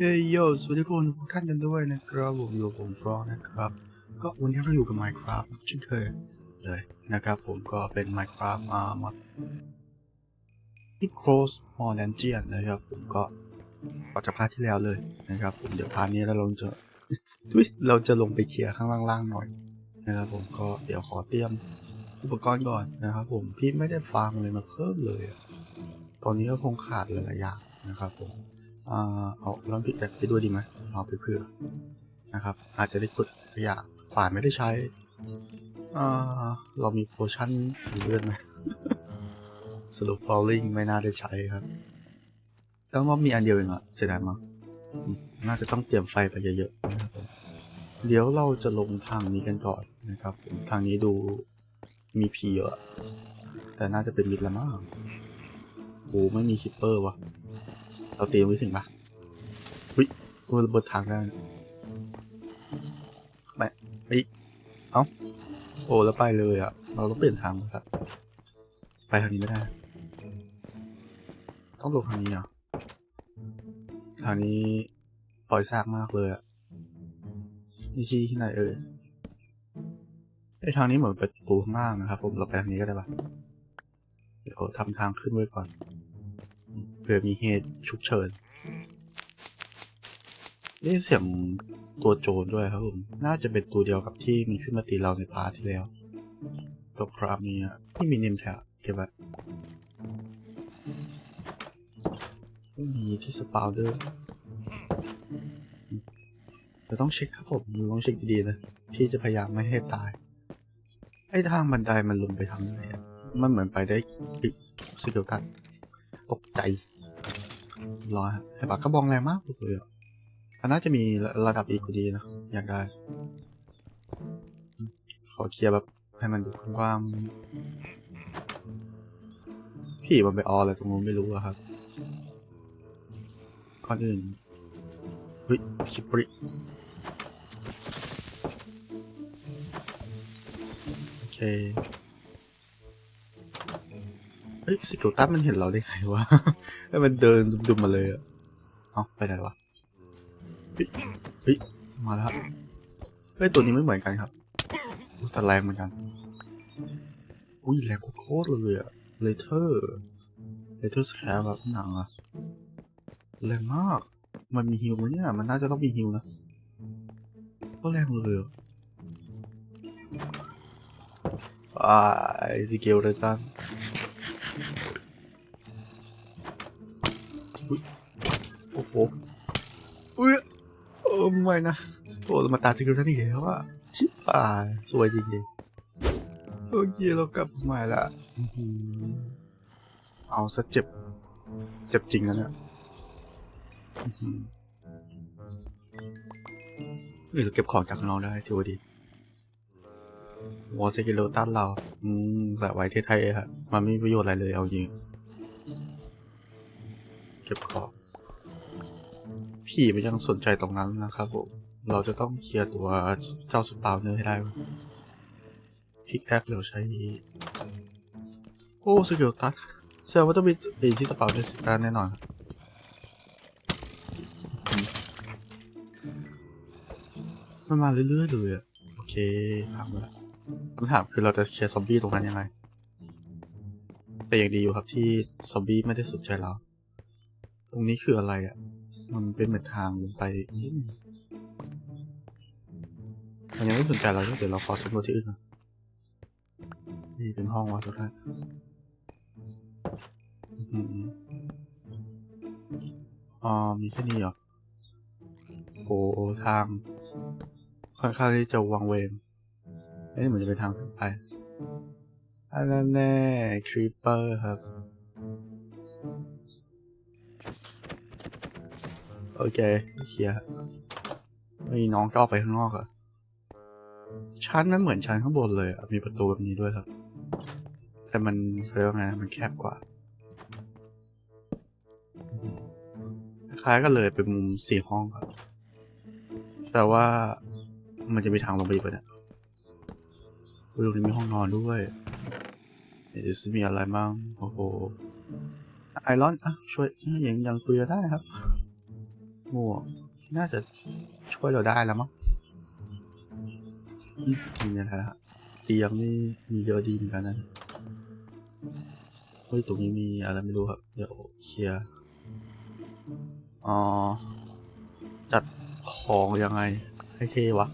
เฮ้ยโยสวัสดีทุกคนทุกท่านกันด้วยนะครับผมอยู่ผมฟรองนะครับ ก็วันนี้เราอยู่กับ Minecraft เช่นเคยเลยนะครับผมก็เป็น Minecraft อ่ามาพิโครสมอร์แลนเจียนนะครับ ผมก็ต่อจากพาร์ทที่แล้วเลยนะครับ ผมเดี๋ยวพาร์ทนี้เราลงจะทุยเราจะลงไปเคลียร์ข้างล่างๆหน่อยนะครับผมก็เดี๋ยวขอเตรียมอุปกรณ์ก่อนนะครับ ผมพี่ไม่ได้ฟาร์มอะไรมาเพิ่มเลย ตอนนี้ก็คงขาดหลายๆอย่างนะครับผม เอาลองพิกแอคไปด้วยดีไหมเอาไปเผื่อนะครับ อาจจะได้กดสักอย่างขวานไม่ได้ใช้เรามีโพชั่นเลือดไหมสรุปฟอลลิงไม่น่าได้ใช้ครับ แล้วว่ามีอันเดียวเองอะเสียดายมากน่าจะต้องเตรียมไฟไปเยอะๆนะครับเดี๋ยวเราจะลงทางนี้กันก่อนนะครับ ทางนี้ดูมีพีเยอะ แต่น่าจะเป็นมิดละมั้งโอ้ไม่มีคิปเปอร์วะ เราเตรียมไว้ถึงปะวิโอ้ระเบิดทางได้ไปไปอีกเอ้า โอ้ แล้วไปเลยอะ เราต้องเปลี่ยนทางสักไปทางนี้ไม่ได้ ต้องลงทางนี้เหรอะทางนี้ปล่อยซากมากเลยอะ นี่ที่ที่ไหนเอ่ยไอ้ทางนี้เหมือนเป็นประตูข้างล่างนะครับ ผม เราไปทางนี้ก็ได้ปะเดี๋ยวทำทางขึ้นไว้ก่อน ผื่อมีเหตุฉุกเฉินนี่เสียงตัวโจรด้วยครับผม น่าจะเป็นตัวเดียวกับที่มีขึ้นมาตีเราในพาร์ทที่แล้ว ตัวครามนี้อะไม่มีเนมแท็กเก็บไว้มีที่สปาวเดอร์เราต้องเช็คครับผมต้องเช็คดีๆนะ พี่จะพยายามไม่ให้ตาย ไอ้ทางบันไดมันลงไปทางไหนมันเหมือนไปได้อีกสกิลตันตกใจ รอฮะไอ้ปากกระบองแรงมากเลยอะอันน่าจะมีระระดับอีกดีนะอยากได้ ขอเคลียร์แบบให้มันดูกว้างพี่มันไปอออะไรตรงนู้นไม่รู้อะครับก่อนอื่นเฮ้ยคิปริโอเค ฮ้ยสกิลตันมันเห็นเราได้ไงวะให้มันเดินดุมๆมาเลยอะเอาไปไหนวะเฮ้ยเฮ้ยมาแล้วเฮ้ยตัวนี้ไม่เหมือนกันครับแต่แรงเหมือนกัน อุ้ยแรงโคตรเลยอะเลเทอร์เลเทอร์สแครแบบหนังอะแรงมาก มันมีฮิวไหมเนี่ย มันน่าจะต้องมีฮิวนะ ก็แรงเลยอะไอซิเกลเลยตัน อ้โหอุ้ยโอ้ไม่นะโอ้เรามาตาสกิลทันทีแล้วอะชิบหายสวยจริงๆโอเคเรากลับมาละอื้อหือเอาซะเจ็บ เจ็บจริงแล้วเนี่ยอื้ออเฮ้ยเราเก็บของจากข้างได้ถือว่าดีวอลสกิโลตันเรา อืมใส่ไว้ที่ไทยๆฮะมันไม่มีประโยชน์อะไรเลยเอาจริง เก็บของ ผีมันยังสนใจตรงนั้นนะครับผมเราจะต้องเคลียร์ตัวเจ้าสปาวเนอร์ให้ได้พิกแอคเราใช้โอ้สกิลตัดแสดงว่าต้องมีไอที่สปาวเนอร์สิการแน่นอนครับมันมาเรื่อยๆเลยอะโอเคถามล้วคำถามคือเราจะเคลียร์ซอมบี้ตรงนั้นยังไง แต่อย่างดีอยู่ครับที่ซอมบี้ไม่ได้สนใจเรา ตรงนี้คืออะไรอะ มันเป็นเหมือนทางลงไปนิดนึงมันยังไม่สนใจเราเดี๋ยวเราขอสำรวจที่อื่นก่อนนี่เป็นห้องวะทุกท่านอ๋อมีแค่นี้เหรอโอ้โทาง ค่อนข้างที่จะวังเวงเอ้ยเหมือนจะเป็นทางขึ้นไปอันนั้นแน่ครีปเปอร์ครับ โอเคเคลียร์มีน้องก็ออกไปข้างนอกอะชั้นนั้นเหมือนชั้นข้างบนเลยอะมีประตูแบบนี้ด้วยครับ แต่มันเรียกว่าไงมันแคบกว่า คล้ายกันเลยเป็นมุมสี่ห้องครับ แต่ว่ามันจะมีทางลงไปอีกปะเนี่ยอุ๊ยตรงนี้มีห้องนอนด้วยเดี๋ยวจะมีอะไรบ้าง โอ้โห ไอรอนอะช่วยยังยังคุยกันได้ครับ หมวกน่าจะช่วยเราได้แล้วมั้งอืมมีอะไรฮะเตียงนี่มีเยอะดีเหมือนกันนะเฮ้ยตรงนี้มีอะไรไม่รู้ครับ เดี๋ยวเคลียร์อ๋อ จัดของยังไง ให้เทวะ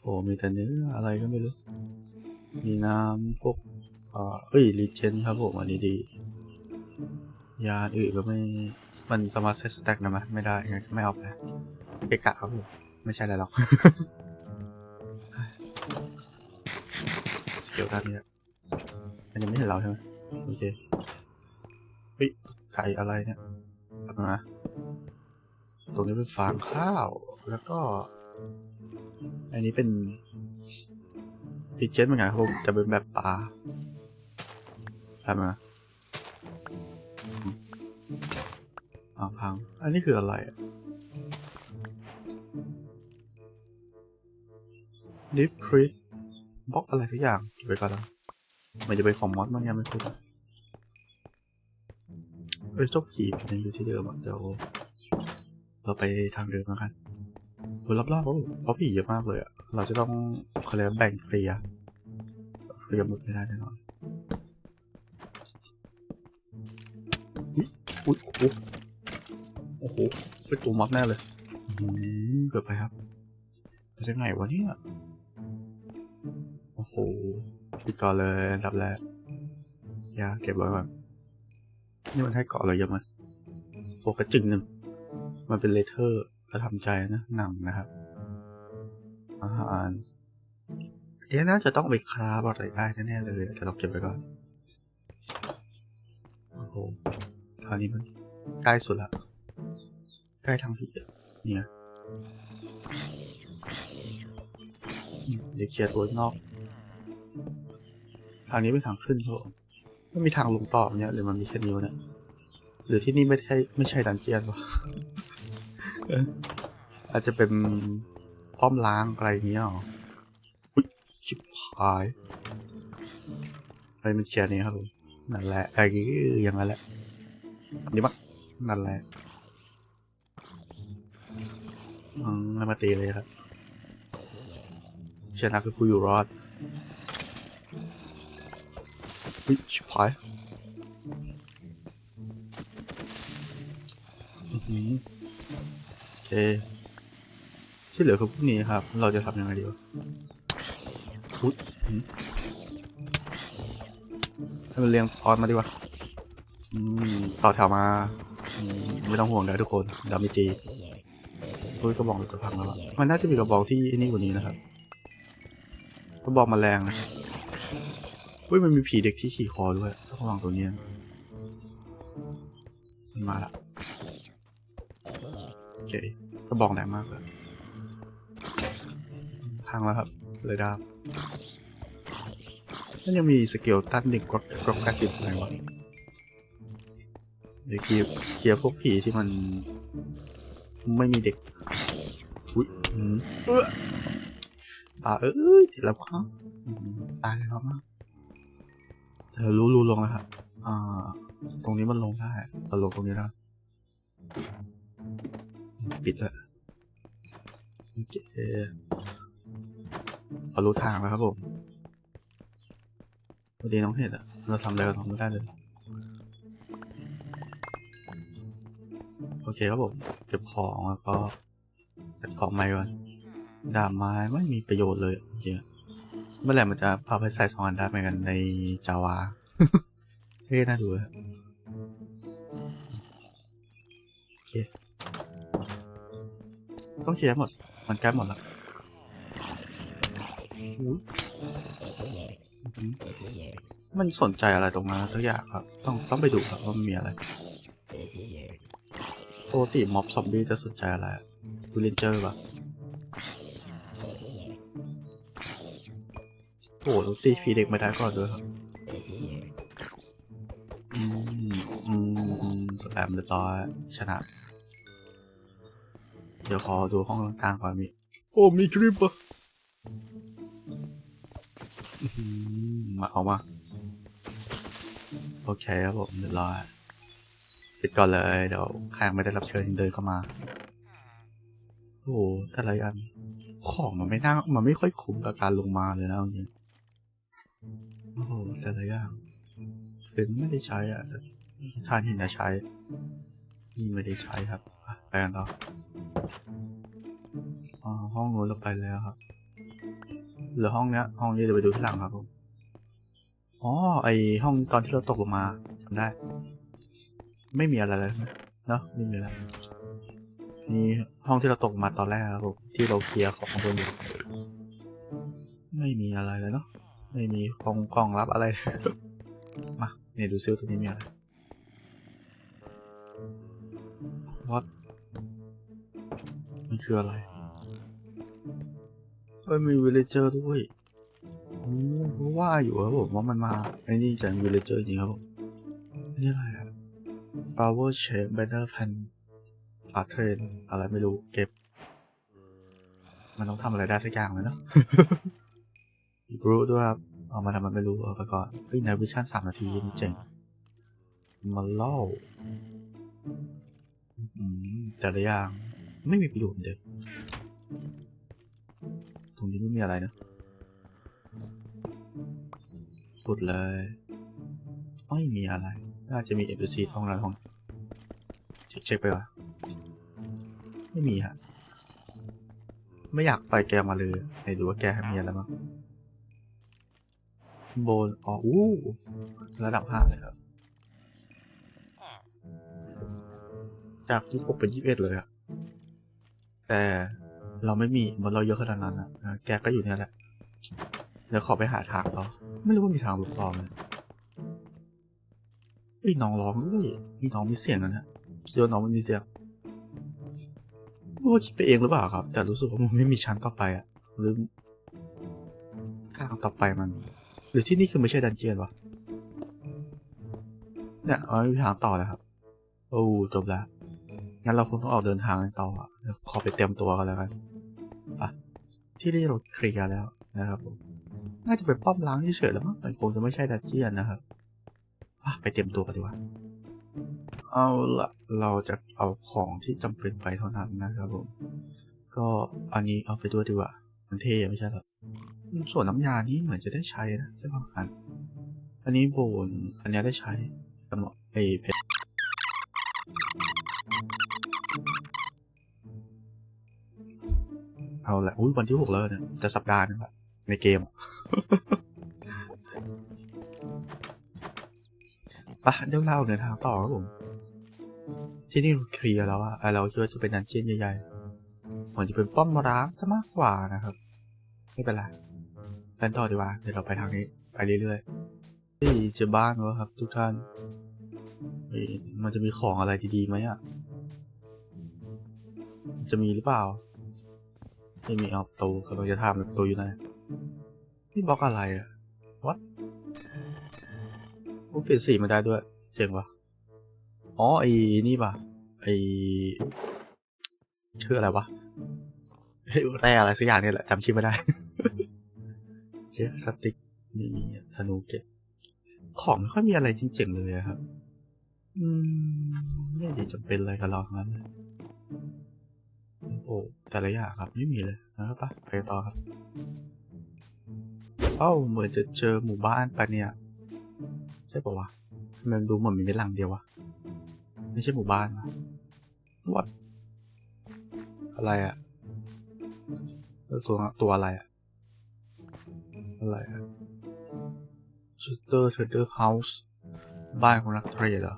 โอ้มีแต่เนื้ออะไรก็ไม่รู้ มีน้ำพวกอ่อเฮ้ยรีเจนครับผมอันนี้ดี ยาอื่นก็ไม่ มันสมารถเซตสแต็กได้ไหมไม่ได้งั้นไม่เอาไปเกะกะครับผมไม่ใช่อะไรหรอกสเกลด้านี้มันยังไม่เห็นเราใช่ไหมโอเคเฮ้ยตกใจอะไรเนี่ยแป๊บนึงนะตรงนี้เป็นฟางข้าว แล้วก็ อันนี้เป็นพีเจนเหมือนกันครับผมจะเป็นแบบปลาใช่ไหม อ่าพัง อันนี้คืออะไรดิฟคริกบล็อกอะไรสักอย่างเก็บไว้ก่อนแล้วมันจะเป็นของมอสมันยังไม่พูดเอ้ยเจ้าผีมันยังอยู่ที่เดิมอะเดี๋ยวเราไปทางเดิมแล้วกันโอ้ยรอบๆเพราะผีเยอะมากเลยอะเราจะต้องเขาเรียกแบ่งเคลียร์เคลียร์หมดไม่ได้แน่นอนอุ๊ยอุ๊ย อ้โหโอ้โหเป็นตัวม็อบแน่เลยอื้อหือเกือบไปครับมาจากไหนวะเนี่ยโอ้โหปิดก่อนเลยอันดับแรกยาเก็บไว้ก่อนนี่มันให้เกาะเราเยอะไหมโอ้กระจึงหนึ่งมันเป็นเลเทอร์ประทับใจนะหนังนะครับอาหารเดี๋ยวน่าจะต้องไปคราบอะไรได้แน่ๆเลยแต่เราเก็บไว้ก่อนโอ้โหคราวนี้มันใกล้สุดละ ใกล้ทางผีเนี่ยเดี๋ยวเคลียร์ตัวนอก ทางนี้เป็นทางขึ้นครับผมไม่มีทางลงต่อเนี่ยหรือมันมีแค่นี้วะเนี่ยหรือที่นี่ไม่ใช่ไม่ใช่ดันเจียนวะอาจจะเป็นป้อมล้างอะไรเงี้ยหรออุ๊ยชิบหายอะไรมันเชียร์นี่ครับผมนั่นแหละไอ้อย่างนั้นแหละอันนี้มั้งนั่นแหละ อืมแล้วมาตีเลยครับชนะคือผู้อยู่รอดอุ๊ยชิบหายอื้อหือโอเค ที่เหลือคือพวกนี้ครับ เราจะทำยังไงดีวะอุ๊ยหืมให้มันเรียงพอดมาดีกว่าต่อแถวมา ไม่ต้องห่วงนะทุกคนดามิจี อุ้ยกระบอกจะพังแล้วมันน่าจะมีกระบอกที่นี่กว่านี้นะครับกระบอกแมาแรงนะอุ้ยมันมีผีเด็กที่ขี่คอด้วยต้องระวังตัวนี้มันมาละโอเคก็บอกแรงมากเลยพังแล้วครับเลยดาบมันยังมีสเกลตันเด็กกรอกกรอกกัดอยู่ไหนวะเดี๋ยวเคลียร์เคลียร์พวกผีที่มัน ไม่มีเด็ก อุ้ยอืมเออป่าเอ้ยติดแล้วครับอืมตายแล้วมากแต่รู้รู้ลงแล้วครับอ่า ตรงนี้มันลงได้เราลงตรงนี้แล้วปิดแล้วโอเคเรารู้ทางแล้วครับผมพอดีน้องเห็ดอะเราทำอะไรกับน้องไม่ได้เลย โอเคครับผม เก็บของแล้วก็ จัดของใหม่ก่อนดาบไม้ไม่มีประโยชน์เลยจริงๆเมื่อไหร่มันจะพาไปใส่สองอันได้เหมือนกันในจาวาเท่น่าดูเลยโอเค ต้องเคลียร์หมด มันใกล้หมดแล้วอุ๊ยอืมมันสนใจอะไรตรงนั้นสักอย่างครับ ต้องต้องไปดูครับว่ามันมีอะไรปกติม็อบซอมบี้จะสนใจอะไร ดูเลนเจอร์ปะโอ้โหแล้วตีฟรีเด็กไม่ได้ก่อนด้วยครับอืมอืมอืมสแปมเรียบร้อยชนะ เดี๋ยวขอดูห้องกลางก่อนมี โอ้ มีคลิปอะอื้อหือมาเอามาโอเคครับผมเรียบร้อยไปปิดก่อนเลย เดี๋ยวใครยังไม่ได้รับเชิญเดินเข้ามา โอ้แต่ละอันของมันไม่น่ามันไม่ค่อยคุ้มกับการลงมาเลยนะจริงๆโอ้โหแต่ละอย่างฟินไม่ได้ใช้อะแต่ทานหินนะใช้นี่ไม่ได้ใช้ครับไปกันต่ออ๋อห้องนู้นเราไปแล้วครับเหลือห้องเนี้ย ห้องนี้เดี๋ยวไปดูที่หลังครับผมอ๋อไอห้องตอนที่เราตกลงมาจำได้ ไม่มีอะไรเลยเนาะไม่มีอะไร นี่ห้องที่เราตกมาตอนแรกครับผมที่เราเคลียร์ของบนอยู่ไม่มีอะไรเลยเนาะไม่มีกองกล่องรับอะไร มาเนี่ยดูซิวตัวนี้มีอะไรวัดมันคืออะไรเอ้ยมีวิลเลเจอร์ด้วยโอ้ว่าอยู่ครับผมว่ามันมาไอ้นี่จากวิลเลเจอร์จริงครับผมนี่อะไรอะ power shape banner pan พาเทรนอะไรไม่รู้เก็บ มันต้องทำอะไรได้สักอย่างเลยเนาะรู้ด้วยครับเอามาทำมันไม่รู้เอาไปก่อนเฮ้ยในวิชั่นสามนาทีนี่เจ๋งมาเล่าอืมแต่ละอย่างไม่มีประโยชน์เด็กตรงนี้ไม่มีอะไรนะสุดเลยไม่มีอะไร น่าจะมี NPC ท้องนั้นท้อง เช็คเช็คไปวะ ไม่มีฮะ ไม่อยากไปแกมาเลยไหนดูว่าแกมีอะไรบ้างโบนอ๋ออู้ระดับห้าเลยครับ จากยี่สิบเป็นยี่สิบเอ็ดเลยอะแต่เราไม่มีมันเราเยอะขนาดนั้นอะแกก็อยู่เนี่ยแหละ เดี๋ยวขอไปหาทางต่อ ไม่รู้ว่ามีทางหรือเปล่าเลยเฮ้ยน้องร้องด้วยมีน้องมีเสียงนะฮะคิดว่าน้องไม่มีเสียงไม่ ว่าคิดไปเองหรือเปล่าครับ แต่รู้สึกว่ามันไม่มีชั้นต่อไปอะหรือทางต่อไปมัน หรือที่นี่คือไม่ใช่ดันเจียนวะเนี่ยเอาไม่มีทางต่อแล้วครับ โอ้จบแล้วงั้นเราคงต้องออกเดินทางกันต่ออะเดี๋ยวขอไปเตรียมตัวกันแล้วกันไปที่นี่เราเคลียร์แล้วนะครับผมน่าจะเป็นป้อมล้างเฉยๆแล้วมั้งมันคงจะไม่ใช่ดันเจียนนะครับอะไปเตรียมตัวกันดีกว่า เอาละเราจะเอาของที่จำเป็นไปเท่านั้นนะครับผม ก็อันนี้เอาไปด้วยดีกว่า มันเท่ไม่ใช่หรอส่วนน้ำยานี้เหมือนจะได้ใช้นะใช่ป่ะอันอันนี้โบนอันนี้ได้ใช้สมอไอเพชรเอาละอุ้ยวันที่หกแล้วเนี่ยจะสัปดาห์นึงละในเกมอะปะเดี๋ยวเล่าเดินทางต่อครับผม ที่นี่เคลียร์แล้วอะเราคิดว่าจะเป็นดันเจียนใหญ่ๆเหมือนจะเป็นป้อมร้างจะมากกว่านะครับ ไม่เป็นไรไปต่อดีกว่า เดี๋ยวเราไปทางนี้ ไปเรื่อยๆนี่เจอบ้านแล้วครับ ทุกท่าน มันจะมีของอะไรดีๆไหมอะจะมีหรือเปล่า ไม่มีเอาประตูกำลังจะทำประตูอยู่ไหนนี่บล็อกอะไรอะวัดโอ้เปลี่ยนสีมาได้ด้วย เจ๋งวะ อ๋อไอ้นี่ป่ะไอ้ชื่ออะไรวะเฮ้แต่อะไรสักอย่างเนี่ยแหละจำชื่อไม่ได้เจสติกนี่ธนูเก็บของไม่ค่อยมีอะไรจริงๆเลยครับ อืม ไม่ด้จำเป็นอะไรกับเรางั้นเลยโอ้แต่ละอย่างครับไม่มีเลยนะครับปะไปต่อครับ เอ้าเหมือนจะเจอหมู่บ้านปะเนี่ย ใช่ปะวะทำไมมันดูเหมือนมีเป็นหลังเดียววะ ไม่ใช่หมู่บ้านวะวัดอะไรอะแล้วตัวตัวอะไรอะอะไรอะชิสเตอร์เทเดอร์เฮาส์บ้านของนักเทรดเหรอ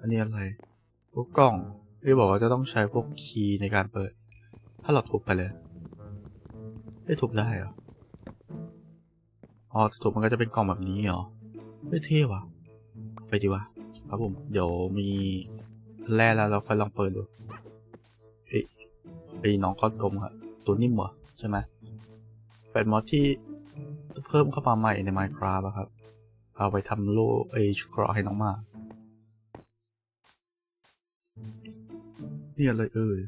อันนี้อะไร พวกกล่องที่บอกว่าจะต้องใช้พวกคีย์ในการเปิด ถ้าเราทุบไปเลยไม่ทุบได้เหรอ อ๋อถูกมันก็จะเป็นกล่องแบบนี้เหรอ ไม่เท่ว่ะ ไปดีว่ะ ครับผมเดี๋ยวมีแร่แล้วเราค่อยลองเปิดดูเอ้ยไอ้น้องก้อนกลมครับตัวนิ่มเหรอใช่ไหมเป็นมอดที่เพิ่มเข้ามาใหม่ใน Minecraft อะครับ เอาไปทำโล่ไอชุดเกราะให้น้องหมานี่อะไรเอ่ย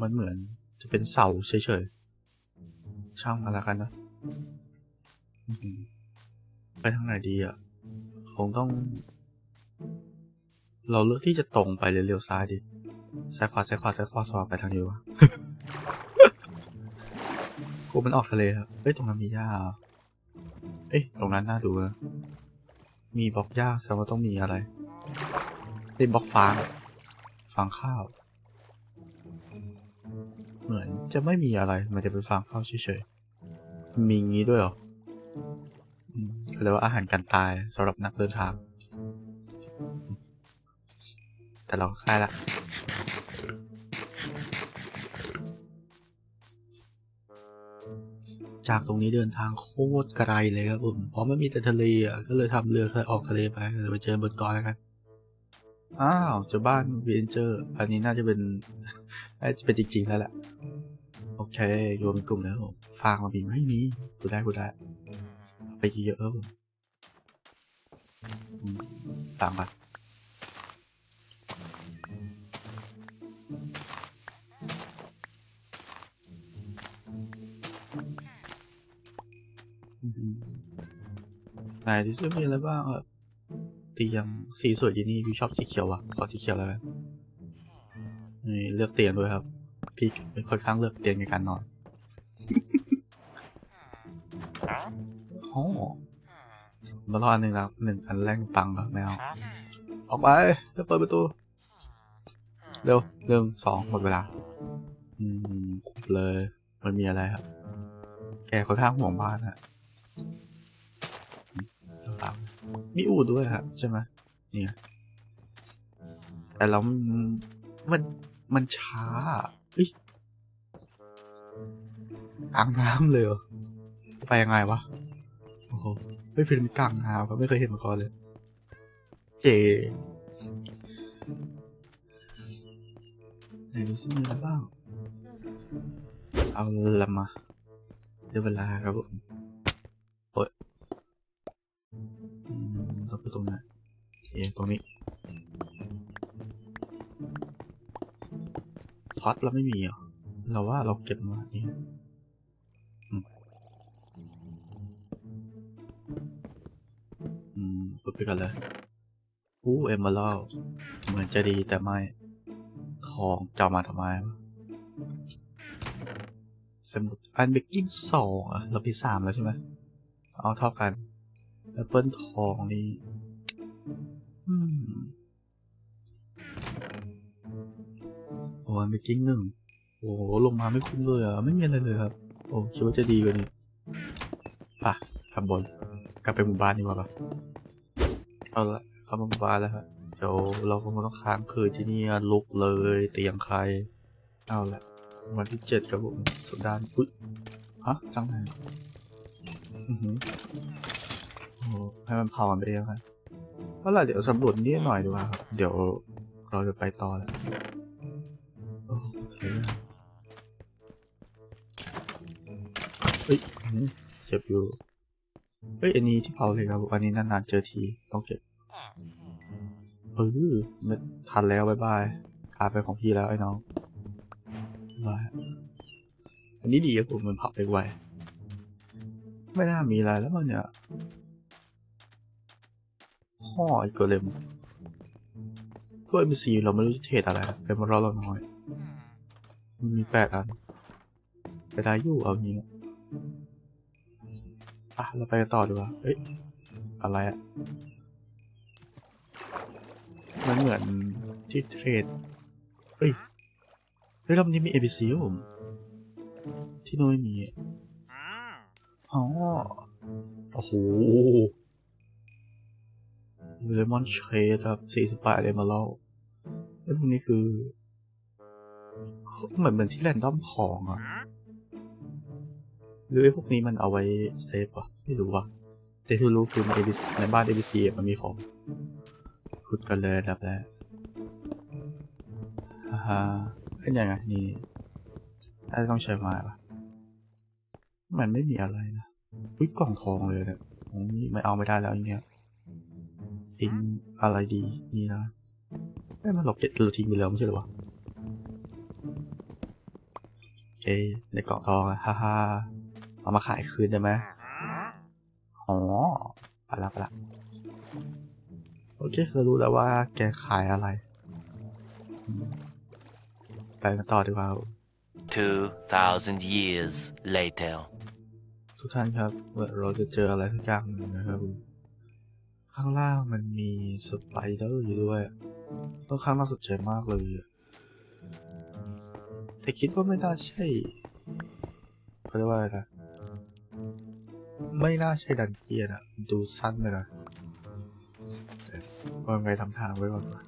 มันเหมือนจะเป็นเสาเฉยๆ ช่างมาแล้วกันนะ ไปทางไหนดีอะ คงต้อง เราเลือกที่จะตรงไปหรือเลี้ยวซ้ายดีซ้ายขวาซ้ายขวาซ้ายขวาสว่างไปทางนี้วะกูมันออกทะเลครับเอ้ย ตรงนั้นมีหญ้าเอเอ้ย ตรงนั้นน่าดูนะ มีบล็อกหญ้าแสดงว่าต้องมีอะไรเป็นบล็อกฟาง ฟางข้าว เหมือนจะไม่มีอะไร มันจะเป็นฟางข้าวเฉยๆ มีงี้ด้วยเหรอ อืมเขาเรียกว่าอาหารกันตายสำหรับนักเดินทาง แต่เราก็ใกล้ละจากตรงนี้เดินทางโคตรไกลเลยครับผมเพราะไม่มีแต่ทะเลอะก็เลยทำเรือออกทะเลไปเดี๋ยวไปเจอบนเกาะแล้วกันอ้าวเจอบ้านเวนเจอร์ อันนี้น่าจะเป็นน่าจะเป็นจริงๆแล้วแหละโอเคโยนเป็นกลุ่มแล้วผมฟางมาบีไม่มีกูได้กูได้ เอาไปเยอะๆครับผมอืมฟางก่อนไหนที่จะมีอะไรบ้างอะเตียงสีสวยดีนี่พี่ชอบสีเขียวอะขอสีเขียวแล้วกันนี่เลือกเตียงด้วยครับ พี่เป็นค่อนข้างเลือกเตียงในการนอน โอ้มารออันหนึ่งแล้วหนึ่งอันแรกปังแล้วไม่เอาออกไปจะเปิดประตู เร็วหนึ่งสองหมดเวลา อืมขุดเลยมันมีอะไรครับ แกค่อนข้างห่วงบ้านฮะอืมแล้วฟังมีอูดด้วยฮะใช่ไหมเนี่ยแต่เรามันมันช้าเอ้ยกลางน้ำเลยเหรอไปยังไงวะ โอ้โหไม่เป็นกลางน้ำครับไม่เคยเห็นมาก่อนเลย เจไหนดูซิมีอะไรบ้าง เอาละมาเดี๋ยวเวลาครับผมโอ้ยต้องไปตรงไหนโอเคตรงนี้ท็อตเราไม่มีเหรอเราว่าเราเก็บมานี่อื พูดไปกันเลยอู้เอมเบอร์เหมือนจะดีแต่ไม่ ทองจะมาทำไม สมุดอันเบกกิ้งสองอะเราพี่สามแล้วใช่ไหมเอาเท่ากันแอปเปิลทองนี่อืมโอ้อันเบกกิ้งหนึ่งโอ้ลงมาไม่คุ้มเลยอะไม่มีอะไรเลยครับ โอ้คิดว่าจะดีกว่านี้ ป่ะขับบน กลับไปหมู่บ้านดีกว่าป่ะ เอาละเข้ามาหมู่บ้านแล้วฮะเดี๋ยวเราคงต้องค้างคืนที่นี่ลุกเลยเตียงใคร เอาละวันที่เจ็ดครับผมสัปดาห์นี้อุ๊ยฮะจังไหนอือหือโอ้โหให้มันเผามันไปเองครับเอาล่ะเดี๋ยวสำรวจนิดหน่อยดีกว่าครับ เดี๋ยวเราจะไปต่อแล้วโอ้เท่อะเฮ้ยเจ็บอยู่ เฮ้ย อันนี้ที่เผาเลยครับ อันนี้นานๆเจอที ต้องเก็บ เออไม่ทันแล้วบายบายการไปของพี่แล้วไอ้น้องรอฮะอันนี้ดีครับผมมันเผาไปไว ไม่น่ามีอะไรแล้วมันเนี่ยห่ออีกโกเลมก็เอ็มซีเราไม่รู้จะเทรดอะไรเป็นมารอเราน้อย มันมีแปดอันไปได้ยู่เอางี้ อะ เราไปกันต่อดีกว่าเอ้ย อะไรอะมันเหมือนที่เทรด เฮ้ย เฮ้ยรอบนี้มี ABC ครับผม ที่โน้นไม่มีอะอ๋อโอ้โหเลมอนเชดครับ48เอมเมอรัลแล้วพวกนี้คือ เหมือนเหมือนที่แรนดอมของอะ หรือไอ้พวกนี้มันเอาไว้เซฟวะไม่รู้วะแต่ที่รู้คือใน ABC ในบ้าน ABC มันมีของขุดกันเลยอันดับแรกฮ่าฮ่าเป็นยังไงนี่น่าจะต้องใช้ไม้ปะมันไม่มีอะไรนะอุ้ยกล่องทองเลยเนี่ยโอ้ไม่เอาไม่ได้แล้วอย่างเงี้ยทิ้งอะไรดีนี่นะไอ้มันเราเก็บเราทิ้งไปแล้วไม่ใช่หรอวะโอเคในกล่องทองอะฮ่าฮ่า เอามาขายคืนได้ไหมอ๋อไปละไปละโอเคเรารู้แล้วว่าแกขายอะไรอืมไปกันต่อดีกว่าครับ2,000 years later. ทุกท่านครับเราจะเจออะไรสักอย่างหนึ่งนะครับผมข้างล่างมันมีสไปเดอร์อยู่ด้วยค่อนข้างน่าสนใจมากเลยอะแต่คิดว่าไม่น่าใช่เขาเรียกว่าอะไรนะ ไม่น่าใช่ดันเจียนอะดูสั้นไปหน่อยแต่ว่าไงทำทางไว้ก่อนวะ